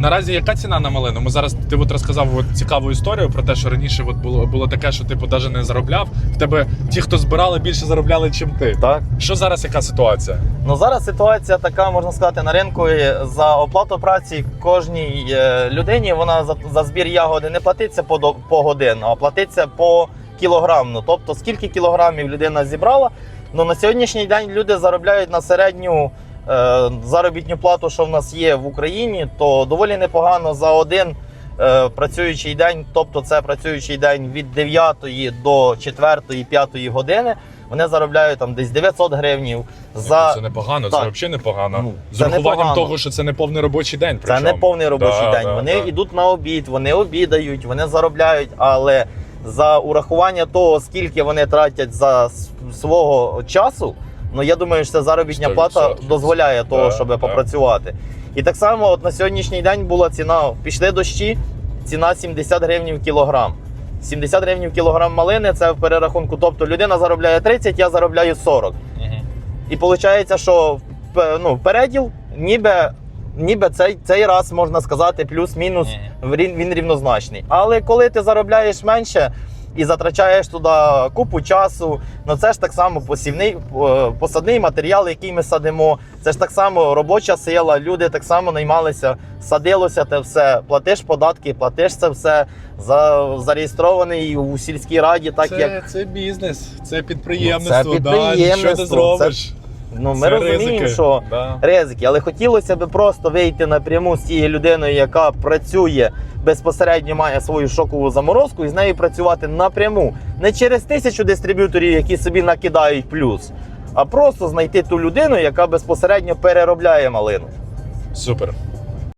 Наразі яка ціна на малину? Ми зараз ти от розказав от цікаву історію про те, що раніше от було, було таке, що типу навіть не заробляв. В тебе ті, хто збирали, більше заробляли, чим ти. Так. Що зараз яка ситуація? Ну зараз ситуація така, можна сказати, на ринку за оплату праці кожній е, людині вона за, за збір ягоди не платиться по, по годину, а платиться по кілограмну. Тобто скільки кілограмів людина зібрала. Ну на сьогоднішній день люди заробляють на середню заробітну плату, що в нас є в Україні, то доволі непогано за один. е, Працюючий день, тобто це працюючий день від 9 до 4-5 години, вони заробляють там десь 900 гривнів за Це непогано, Так. це взагалі непогано. Ну, З урахуванням непогано. того, що це не повний робочий день. Це не повний робочий Да, день. да, вони да. йдуть на обід, вони обідають, вони заробляють, але за урахування того, скільки вони тратять за свого часу, ну я думаю, що ця заробітня 100%. плата дозволяє того, Да, щоб да. попрацювати. І так само, от на сьогоднішній день була ціна, пішли дощі, ціна 70 гривень в кілограм. 70 гривень в кілограм малини це в перерахунку. Тобто людина заробляє 30, я заробляю 40. Мгм. І виходить, що ну, переділ ніби, ніби цей, цей раз можна сказати плюс-мінус він, він рівнозначний. Але коли ти заробляєш менше і затрачаєш туди купу часу, ну це ж так само посівний е, посадний матеріал, який ми садимо. Це ж так само робоча сила. Люди так само наймалися, садилося те все. Платиш податки, платиш це все за зареєстрований у сільській раді, так це, як це бізнес, це підприємництво. Ну, це Да, що ти підприємництво, зробиш? ну ми Це розуміємо, ризики. що Да. ризики, але хотілося б просто вийти напряму з тією людиною, яка працює безпосередньо, має свою шокову заморозку, і з нею працювати напряму. Не через тисячу дистриб'юторів, які собі накидають плюс, а просто знайти ту людину, яка безпосередньо переробляє малину. Супер.